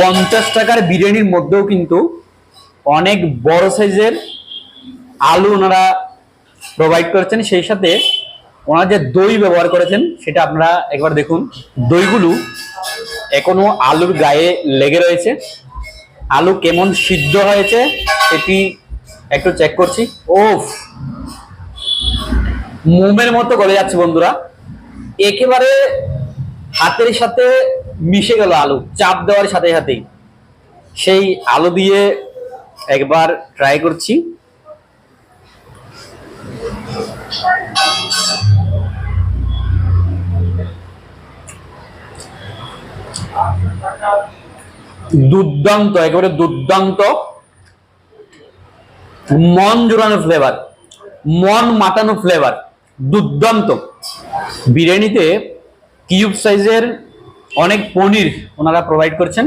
পঞ্চাশ টাকার বিরিয়ানির মধ্যেও কিন্তু অনেক বড় সাইজের আলু ওনারা প্রোভাইড করেছেন। সেই সাথে ওনারা যে দই ব্যবহার করেছেন, সেটা আপনারা একবার দেখুন। দইগুলো এখনও আলুর গায়ে লেগে রয়েছে। আলু কেমন সিদ্ধ হয়েছে, সেটি একটু চেক করছি। ওফ! মোমের মতো গলে যাচ্ছে বন্ধুরা। একেবারে হাতের সাথে মিশে গেল আলু, চাপ দেওয়ার সাথে সাথেই। সেই আলু দিয়ে একবার ট্রাই করছি। দুর্দান্ত, একেবারে দুর্দান্ত। মন জোড়ানো ফ্লেভার মন মাতানো ফ্লেভার দুর্দান্ত। বিরিয়ানিতে কিউব সাইজের অনেক পনির ওনারা প্রোভাইড করছেন।